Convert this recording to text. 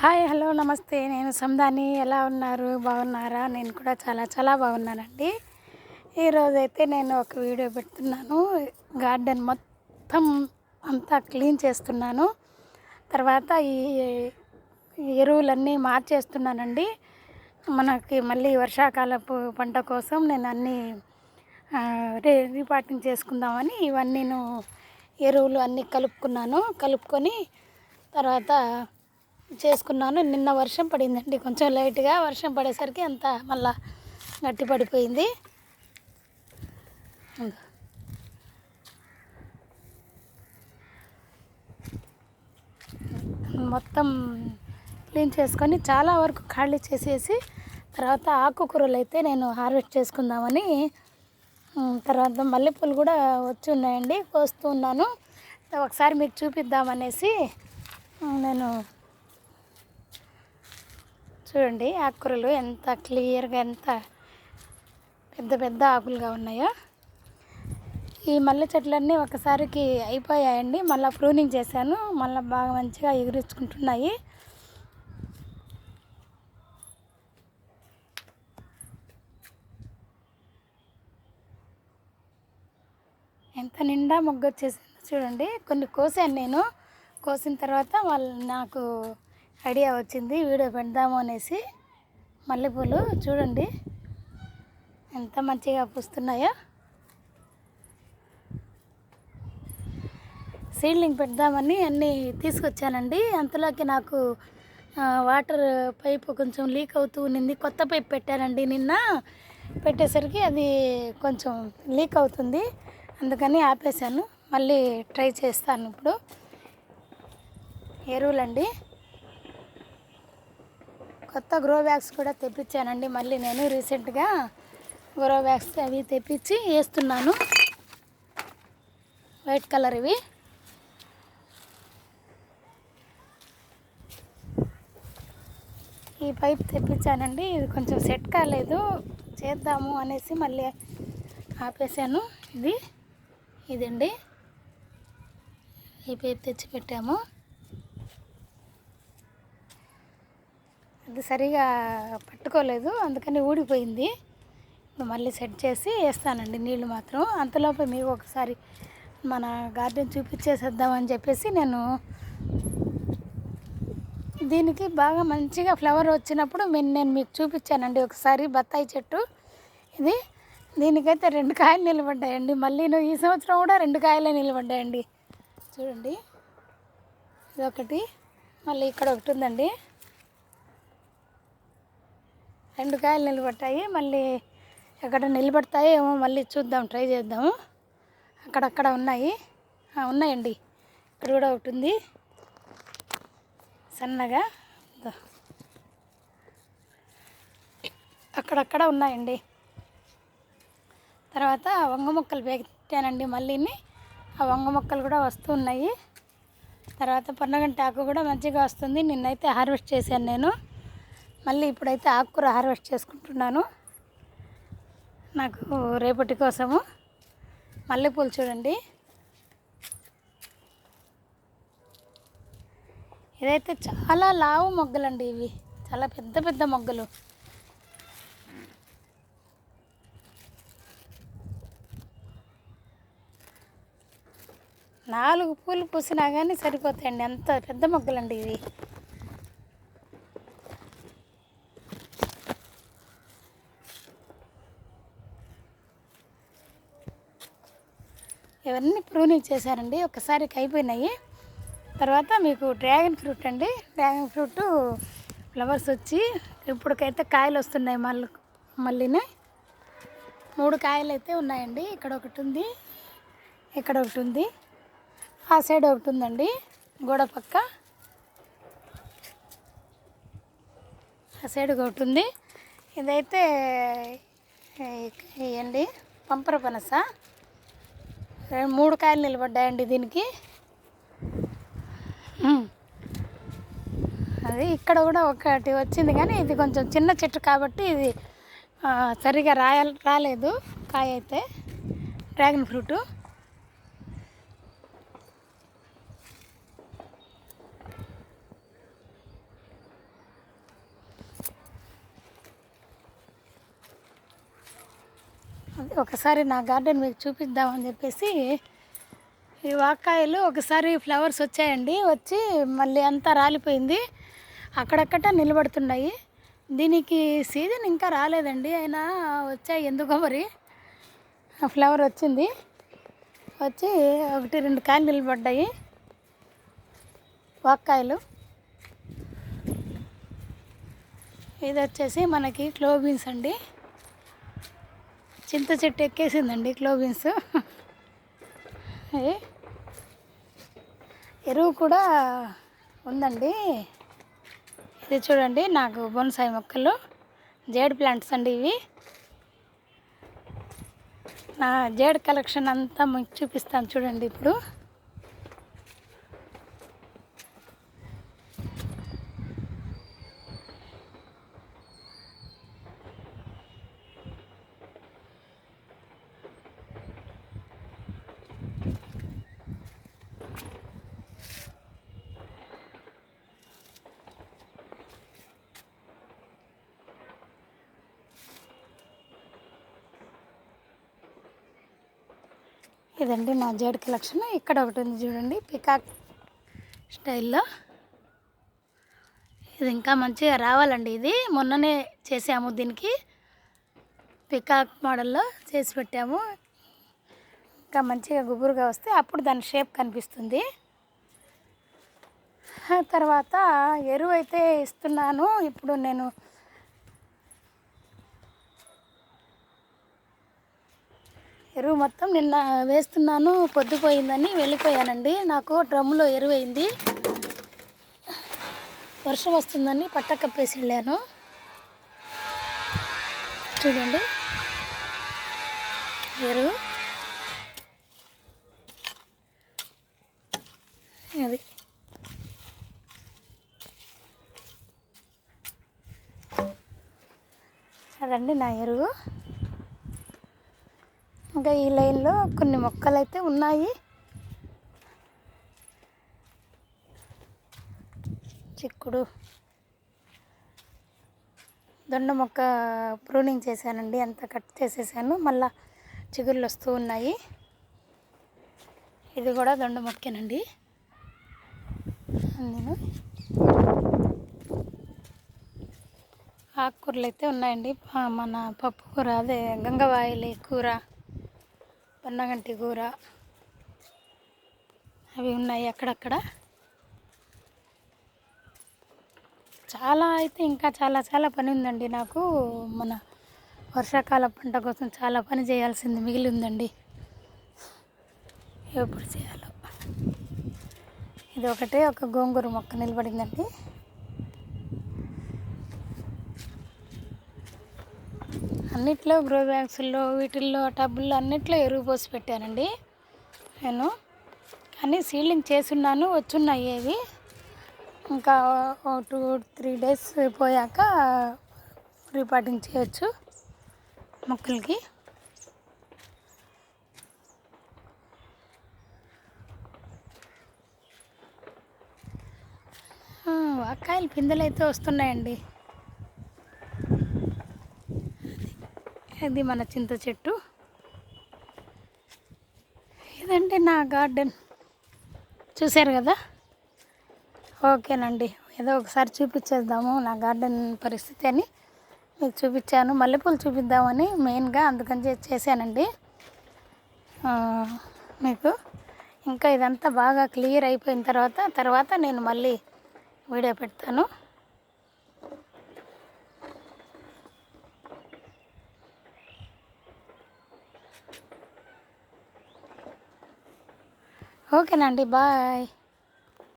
Hi hello నమస్తే. నేను సందాని ఎలా ఉన్నారు? బాగున్నారా? నేను కూడా చాలా చాలా బాగున్నానండి. ఈరోజు అయితే నేను ఒక వీడియో పెడుతున్నాను. గార్డెన్ మొత్తం అంతా క్లీన్ చేస్తున్నాను. తర్వాత ఈ ఎరువులన్నీ మార్చేస్తున్నానండి. మనకి మళ్ళీ వర్షాకాలపు పంట కోసం నేను అన్నీ రీ రీపాటింగ్ చేసుకుందామని ఇవన్నీ ఎరువులు అన్నీ కలుపుకున్నాను. కలుపుకొని తర్వాత చేసుకున్నాను. నిన్న వర్షం పడిందండి. కొంచెం లైట్గా వర్షం పడేసరికి అంత మళ్ళా గట్టి పడిపోయింది. మొత్తం క్లీన్ చేసుకొని చాలా వరకు ఖాళీ చేసేసి తర్వాత ఆకుకూరలు అయితే నేను హార్వెస్ట్ చేసుకుందామని తర్వాత మల్లెపూలు కూడా వచ్చి ఉన్నాయండి కోస్తూ ఉన్నాను. ఒకసారి మీకు చూపిద్దామనేసి నేను చూడండి ఆకుకూరలు ఎంత క్లియర్గా ఎంత పెద్ద పెద్ద ఆకులుగా ఉన్నాయో. ఈ మల్లె చెట్లన్నీ ఒకసారికి అయిపోయాయండి. మళ్ళీ ప్రూనింగ్ చేశాను. మళ్ళీ బాగా మంచిగా ఎగురించుకుంటున్నాయి ఎంత నిండా మొగ్గ వచ్చేసింది చూడండి. కొన్ని కోసాను నేను. కోసిన తర్వాత వాళ్ళు నాకు ఐడియా వచ్చింది వీడియో పెడదాము అనేసి. మల్లెపూలు చూడండి ఎంత మంచిగా పూస్తున్నాయో. సీడ్లింగ్ పెడదామని అన్నీ తీసుకొచ్చానండి. అంతలోకి నాకు వాటర్ పైపు కొంచెం లీక్ అవుతూ ఉన్నింది. కొత్త పైప్ పెట్టానండి నిన్న. పెట్టేసరికి అది కొంచెం లీక్ అవుతుంది. అందుకని ఆపేశాను. మళ్ళీ ట్రై చేస్తాను ఇప్పుడు. ఎరువులండి. కొత్త గ్రో బ్యాగ్స్ కూడా తెప్పించానండి. మళ్ళీ నేను రీసెంట్గా గ్రో బ్యాగ్స్ అవి తెప్పించి వేస్తున్నాను. వైట్ కలర్ ఇవి. ఈ పైప్ తెప్పించానండి. ఇది కొంచెం సెట్ కాలేదు. చేద్దాము అనేసి మళ్ళీ ఆపేసాను. ఇది ఇదండి. ఈ పైప్ తెచ్చి పెట్టాము అది సరిగా పట్టుకోలేదు అందుకని ఊడిపోయింది. మళ్ళీ సెట్ చేసి వేస్తానండి నీళ్ళు మాత్రం. అంతలోపు మీకు ఒకసారి మన గార్డెన్ చూపించేసేద్దామని చెప్పేసి నేను దీనికి బాగా మంచిగా ఫ్లవర్ వచ్చినప్పుడు నేను మీకు చూపించానండి ఒకసారి బత్తాయి చెట్టు. ఇది దీనికైతే రెండు కాయలు నిలబడ్డాయండి. మళ్ళీ ఈ సంవత్సరం కూడా రెండు కాయలే నిలబడ్డాయండి. చూడండి. ఇది ఒకటి మళ్ళీ ఇక్కడ ఒకటి ఉందండి. రెండు కాయలు నిలబడ్డాయి. మళ్ళీ ఎక్కడ నిలబడతాయి ఏమో మళ్ళీ చూద్దాం ట్రై చేద్దాము. అక్కడక్కడ ఉన్నాయి. ఉన్నాయండి. ఇక్కడ కూడా ఒకటి ఉంది. సన్నగా. అక్కడక్కడ ఉన్నాయండి. తర్వాత వంగ మొక్కలు పెట్టానండి మళ్ళీని. ఆ వంగ మొక్కలు కూడా వస్తూ ఉన్నాయి. తర్వాత పొన్నగంటి ఆకు కూడా మంచిగా వస్తుంది. నిన్నైతే హార్వెస్ట్ చేశాను నేను. మళ్ళీ ఇప్పుడైతే ఆకుకూర హార్వెస్ట్ చేసుకుంటున్నాను. నాకు రేపటి కోసము మల్లెపూలు చూడండి. ఇదైతే చాలా లావు మొగ్గలండి ఇవి. చాలా పెద్ద పెద్ద మొగ్గలు. నాలుగు పూలు పూసినా కానీ సరిపోతాయండి. అంత పెద్ద మొగ్గలండి ఇవి. ఇవన్నీ ప్రూనింగ్ చేశారండి? ఒకసారికి అయిపోయినాయి తర్వాత మీకు డ్రాగన్ ఫ్రూట్ అండి. డ్రాగన్ ఫ్రూట్ ఫ్లవర్స్ వచ్చి ఇప్పటికైతే కాయలు వస్తున్నాయి మళ్ళీ మళ్ళీనే. మూడు కాయలు అయితే ఉన్నాయండి. ఇక్కడ ఒకటి ఉంది ఇక్కడ ఒకటి ఉంది. ఆ సైడ్ ఒకటి ఉందండి గోడ పక్క. ఆ సైడ్ ఒకటి ఉంది. ఇదైతే ఏంటి? పంపర పనస. మూడు కాయలు నిలబడ్డాయండి దీనికి. అది ఇక్కడ కూడా ఒకటి వచ్చింది కానీ ఇది కొంచెం చిన్న చెట్టు కాబట్టి ఇది సరిగా రాయ రాలేదు కాయ అయితే. Dragon fruit. ఒకసారి నా గార్డెన్ మీకు చూపిద్దామని చెప్పేసి ఈ వాకాయలు ఒకసారి ఫ్లవర్స్ వచ్చాయండి. వచ్చి మళ్ళీ అంతా రాలిపోయింది. అక్కడక్కడ నిలబడుతున్నాయి. దీనికి సీజన్ ఇంకా రాలేదండి. అయినా వచ్చాయి ఎందుకో మరి. ఫ్లవర్ వచ్చింది. వచ్చి ఒకటి రెండు కాయలు నిలబడ్డాయి. వాక్కాయలు. ఇది వచ్చేసి మనకి క్లోబీన్స్ అండి. చింత చెట్టు ఎక్కేసిందండి క్లోబిన్స్ ఎరువు కూడా ఉందండి. ఇది చూడండి నాకు బొన్సాయి మొక్కలు జేడ్ ప్లాంట్స్ అండి ఇవి. నా జేడ్ కలెక్షన్ అంతా మీకు చూపిస్తాను చూడండి ఇప్పుడు. ఇదండి నా జేడ్ కలెక్షన్ ఇక్కడ ఒకటి ఉంది చూడండి పికాక్ స్టైల్లో. ఇది ఇంకా మంచిగా రావాలండి ఇది. మొన్ననే చేసాము దీనికి. పికాక్ మోడల్లో చేసి పెట్టాము. ఇంకా మంచిగా గుబురుగా వస్తే అప్పుడు దాని షేప్ కనిపిస్తుంది. తర్వాత ఎరువు అయితే ఇస్తున్నాను. ఇప్పుడు నేను ఎరువు మొత్తం నిన్న వేస్తున్నాను పొద్దుపోయిందని వెళ్ళిపోయానండి. నాకు డ్రమ్ములో ఎరువు అయింది వర్షం వస్తుందని పట్ట కప్పేసి వెళ్ళాను. చూడండి. ఎరువు. అది. అదండి నా ఎరువు. ఇంకా ఈ లైన్లో కొన్ని మొక్కలు అయితే ఉన్నాయి. చిక్కుడు. దొండ మొక్క ప్రూనింగ్ చేశానండి. అంతా కట్ చేసేసాను. మళ్ళా చిగుళ్ళు వస్తూ ఉన్నాయి. ఇది కూడా దొండ మొక్కేనండి. నేను. ఆకుకూరలు అయితే ఉన్నాయండి. మన పప్పు కూర అదే గంగవాయిలి కూర. పన్నగంటి కూర అవి ఉన్నాయి అక్కడక్కడ. చాలా అయితే ఇంకా చాలా చాలా పని ఉందండి నాకు. మన వర్షాకాల పంట కోసం చాలా పని చేయాల్సింది మిగిలి ఉందండి ఎప్పుడు చేయాలో. ఇది ఒకటే ఒక గోంగూర మొక్క నిలబడిందండి. అన్నిట్లో గ్రో బ్యాగ్స్లో వీటిల్లో టబ్బుల్లో అన్నిట్లో ఎరువు పోసి పెట్టానండి. నేను కానీ సీలింగ్ చేసున్నాను వచ్చున్నాయి ఏవి ఇంకా టూ త్రీ డేస్ పోయాక రిపార్టింగ్ చేయొచ్చు మొక్కలకి. వాకాయలు పిందెలు అయితే వస్తున్నాయండి. ఇది మన చింత చెట్టు. ఇదండి నా గార్డెన్. చూశారు కదా? ఓకేనండి. ఏదో ఒకసారి చూపించేద్దాము నా గార్డెన్ పరిస్థితి అని. మీకు చూపించాను. మల్లెపూలు చూపిద్దామని మెయిన్గా అందుకని చేశానండి. మీకు ఇంకా ఇదంతా బాగా క్లియర్ అయిపోయిన తర్వాత తర్వాత నేను మళ్ళీ వీడియో పెడతాను. ఓకేనండి బాయ్